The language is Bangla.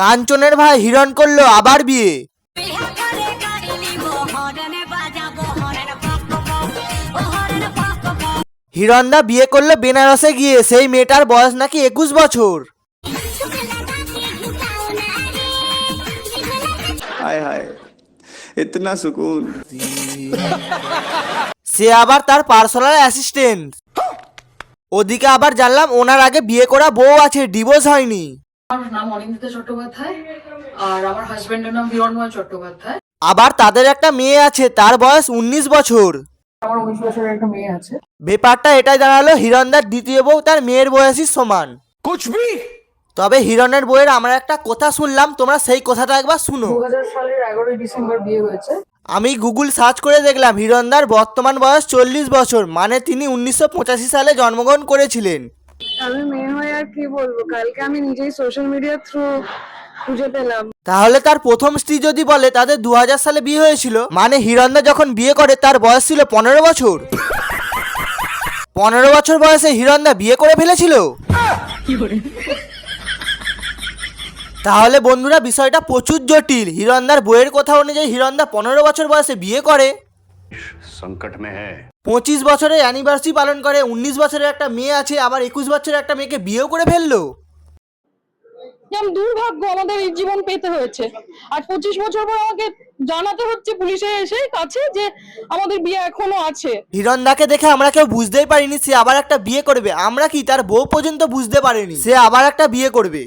কাঞ্চনের ভাই হিরণ করল আবার বিয়ে। হিরণদা বিয়ে করল বেনারসে গিয়ে সেই মেয়েটার বয়স নাকি একুশ বছর। সে আবার তার পার্সোনাল অ্যাসিস্ট্যান্ট। ওদিকে আবার জানলাম ওনার আগে বিয়ে করা বউ আছে ডিভোর্স হয়নি। আমার নাম অনিন্দিতা চট্টোপাধ্যায় আর আমার হাজবেন্ডের নাম বিরণময় চট্টোপাধ্যায়। আবার তাদের একটা মেয়ে আছে তার বয়স উনিশ বছর। আমার উনিশ বছরের একটা মেয়ে আছে। ব্যাপারটা এটাই দাঁড়াল হিরণদার দ্বিতীয় বউ তার মেয়ের বয়সই সমান। তবে হিরণের বইয়ের আমরা একটা কথা শুনলাম তোমরা সেই কথাটা একবার শুনো। দু হাজার সালের এগারোই ডিসেম্বর বিয়ে হয়েছে। আমি গুগল সার্চ করে দেখলাম হিরণদার বর্তমান বয়স চল্লিশ বছর মানে তিনি উনিশশো পঁচাশি সালে জন্মগ্রহণ করেছিলেন। আমি মেয়ে হয়ে আর কি বলব? কালকে আমি নিজেই সোশ্যাল মিডিয়ার থ্রু খুঁজে পেলাম। তাহলে তার প্রথম স্ত্রী যদি বলে তাদের দু সালে বিয়ে হয়েছিল মানে হিরণদা যখন বিয়ে করে তার বয়স ছিল পনেরো বছর। পনেরো বছর বয়সে হিরণদা বিয়ে করে ফেলেছিল? তাহলে বন্ধুরা, বিষয়টা প্রচুর জটিল। হিরণদার বইয়ের কথা অনুযায়ী হিরণদা পনেরো বছর বয়সে বিয়ে করে। সংকট মে পঁচিশ বছরে অ্যানিভার্সারি পালন করে উনিশ বছরের একটা মেয়ে আছে আবার একুশ বছরের একটা মেয়েকে বিয়েও করে ফেলল। যেমন দুর্ভাগ্য আমাদের এই জীবন পেতে হয়েছে। আর পঁচিশ বছর পর আমাকে জানাতে হচ্ছে পুলিশে এসে কাছে যে আমাদের বিয়ে এখনও আছে। হিরণ দাকে দেখে আমরা কেউ বুঝতেই পারিনি সে আবার একটা বিয়ে করবে। আমরা কি তার বউ পর্যন্ত বুঝতে পারিনি? সে আবার একটা বিয়ে করবে।